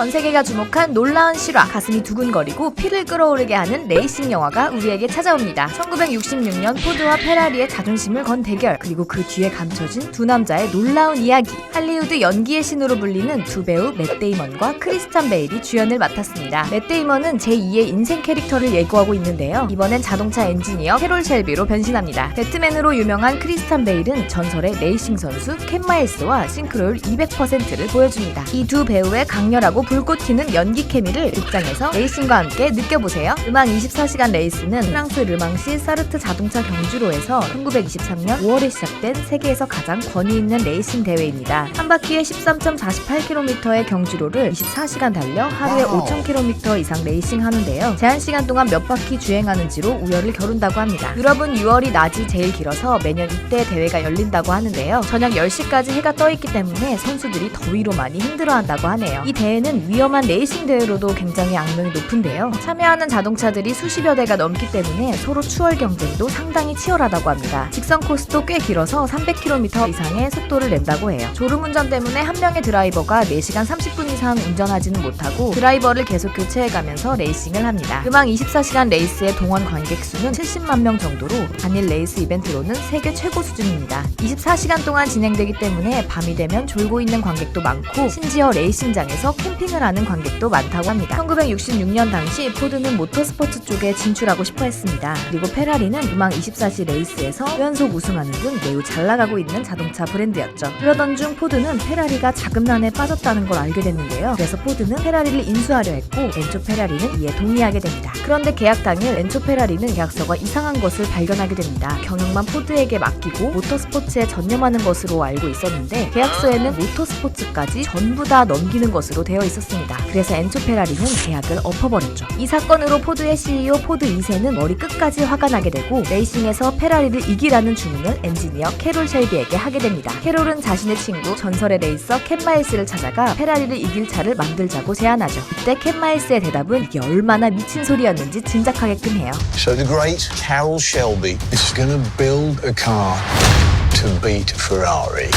전 세계가 주목한 놀라운 실화, 가슴이 두근거리고 피를 끓어오르게 하는 레이싱 영화가 우리에게 찾아옵니다. 1966년 포드와 페라리의 자존심을 건 대결, 그리고 그 뒤에 감춰진 두 남자의 놀라운 이야기. 할리우드 연기의 신으로 불리는 두 배우 맷 데이먼과 크리스찬 베일이 주연을 맡았습니다. 맷 데이먼은 제2의 인생 캐릭터를 예고하고 있는데요. 이번엔 자동차 엔지니어 캐롤 셸비로 변신합니다. 배트맨으로 유명한 크리스찬 베일은 전설의 레이싱 선수 켄 마일스와 싱크로율 200%를 보여줍니다. 이 두 배우의 강렬하고 불꽃 튀는 연기 케미를 극장에서 레이싱과 함께 느껴보세요. 음악 24시간 레이스는 프랑스 르망시 사르트 자동차 경주로에서 1923년 5월에 시작된 세계에서 가장 권위 있는 레이싱 대회입니다. 한 바퀴에 13.48km의 경주로를 24시간 달려 하루에 와우. 5,000km 이상 레이싱 하는데요. 제한 시간 동안 몇 바퀴 주행하는지로 우열을 겨룬다고 합니다. 유럽은 6월이 낮이 제일 길어서 매년 이때 대회가 열린다고 하는데요. 저녁 10시까지 해가 떠 있기 때문에 선수들이 더위로 많이 힘들어한다고 하네요. 이 대회는 위험한 레이싱 대회로도 굉장히 악명이 높은데요. 참여하는 자동차들이 수십여 대가 넘기 때문에 서로 추월 경쟁도 상당히 치열하다고 합니다. 직선 코스도 꽤 길어서 300km 이상의 속도를 낸다고 해요. 졸음 운전 때문에 한 명의 드라이버가 4시간 30분 이상 운전하지는 못하고 드라이버를 계속 교체해가면서 레이싱을 합니다. 음악 24시간 레이스의 동원 관객 수는 70만 명 정도로 단일 레이스 이벤트로는 세계 최고 수준입니다. 24시간 동안 진행되기 때문에 밤이 되면 졸고 있는 관객도 많고 심지어 레이싱장에서 캠 핑을 하는 관객도 많다고 합니다. 1966년 당시 포드는 모터스포츠 쪽에 진출하고 싶어 했습니다. 그리고 페라리는 음악 24시 레이스에서 연속 우승하는 등 매우 잘 나가고 있는 자동차 브랜드였죠. 그러던 중 포드는 페라리가 자금난에 빠졌다는 걸 알게 됐는데요. 그래서 포드는 페라리를 인수하려 했고 엔초 페라리는 이에 동의하게 됩니다. 그런데 계약 당일 엔초 페라리는 계약서가 이상한 것을 발견하게 됩니다. 경영만 포드에게 맡기고 모터스포츠에 전념하는 것으로 알고 있었는데 계약서에는 모터스포츠까지 전부 다 넘기는 것으로 되어 있 었습니다. 그래서 엔초 페라리는 계약을 엎어버렸죠. 이 사건으로 포드의 CEO 포드 2세는 머리 끝까지 화가 나게 되고 레이싱에서 페라리를 이기라는 주문을 엔지니어 캐롤 셸비에게 하게 됩니다. 캐롤은 자신의 친구 전설의 레이서 켄 마일스를 찾아가 페라리를 이길 차를 만들자고 제안하죠. 이때 켄 마일스의 대답은 이게 얼마나 미친 소리였는지 짐작하게끔 해요. So the great Carroll Shelby is going build a car to beat Ferrari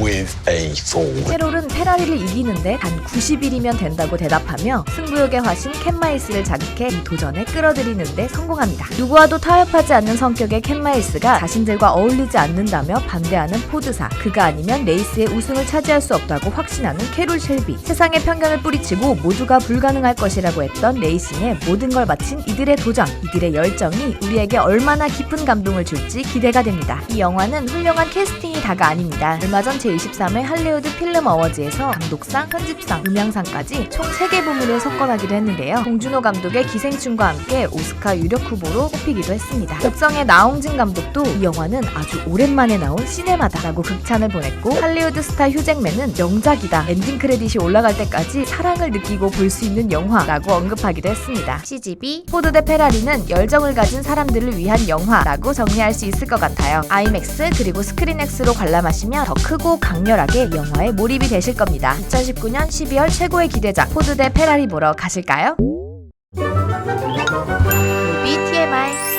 with a Ford. 캐롤은 페라리를 이기는데 단 90일이면 된다고 대답하며 승부욕의 화신 캔마이스를 자극해 이 도전에 끌어들이는데 성공합니다. 누구와도 타협하지 않는 성격의 캔마이스가 자신들과 어울리지 않는다며 반대하는 포드사, 그가 아니면 레이스의 우승을 차지할 수 없다고 확신하는 캐롤 셸비, 세상의 편견을 뿌리치고 모두가 불가능할 것이라고 했던 레이싱에 모든 걸 바친 이들의 도전, 이들의 열정이 우리에게 얼마나 깊은 감동을 줄지 기대가 됩니다. 이 영화는 훌륭한 캐스팅이 다가 아닙니다. 얼마 전 제 23회 할리우드 필름 어워즈에서 감독상, 편집상, 음향상까지 총 3개 부문을 석권하기도 했는데요. 봉준호 감독의 기생충과 함께 오스카 유력 후보로 뽑히기도 했습니다. 극성의 나홍진 감독도 이 영화는 아주 오랜만에 나온 시네마다라고 극찬을 보냈고 할리우드 스타 휴잭맨은 명작이다. 엔딩 크레딧이 올라갈 때까지 사랑을 느끼고 볼 수 있는 영화라고 언급하기도 했습니다. CGV 포드 대 페라리는 열정을 가진 사람들을 위한 영화라고 정리할 수 있을 것 같아요. 아이맥스 그리고 스크린X로 관람하시면 더 크고 강렬하게 영화에 몰입이 되실 겁니다. 2019년 12월 최고의 기대작 포드 대 페라리 보러 가실까요? 무비 TMI